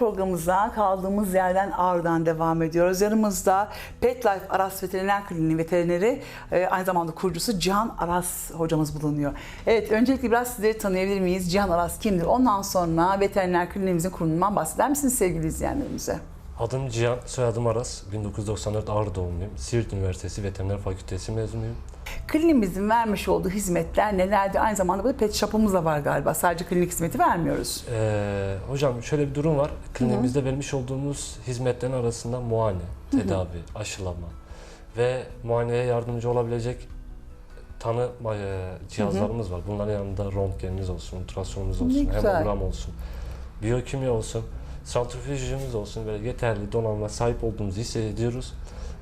Programımıza kaldığımız yerden Ağrı'dan devam ediyoruz. Yanımızda Pet Life Aras Veteriner Kliniği veterineri, e, aynı zamanda kurucusu Cihan Aras hocamız bulunuyor. Evet, öncelikle biraz sizleri tanıyabilir miyiz? Cihan Aras kimdir? Ondan sonra veteriner kliniğimizin kurulumundan bahseder misiniz sevgili izleyenlerimize? Adım Cihan, soyadım Aras. 1994 Ağrı doğumluyum. Siirt Üniversitesi Veteriner Fakültesi mezunuyum. Kliniğimizin vermiş olduğu hizmetler nelerdi? Aynı zamanda burada pet shop'umuz da var galiba. Sadece klinik hizmeti vermiyoruz. Ee, hocam şöyle bir durum var. Kliniğimizde vermiş olduğumuz hizmetlerin arasında muayene, tedavi, aşılama ve muayeneye yardımcı olabilecek tanı e, cihazlarımız var. Bunların yanında röntgenimiz olsun, ultrasonumuz olsun, hemogram olsun, biyokimya olsun, santrifüjümüz olsun böyle yeterli donanıma sahip olduğumuzu hissediyoruz.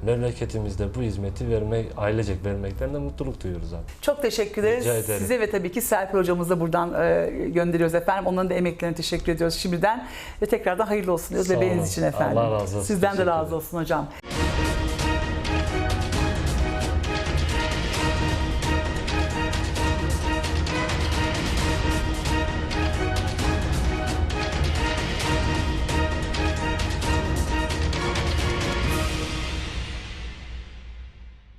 Memleketimizde bu hizmeti vermek, ailecek vermekten de mutluluk duyuyoruz abi. Çok teşekkür ederiz. Rica ederim. Size ve tabii ki Serpil hocamızı da buradan e, gönderiyoruz efendim. Onların da emeklerine teşekkür ediyoruz şimdiden. Ve tekrardan hayırlı olsun diyoruz bebeğiniz için efendim. Allah razı olsun. Sizden de Teşekkür razı ederim. olsun hocam.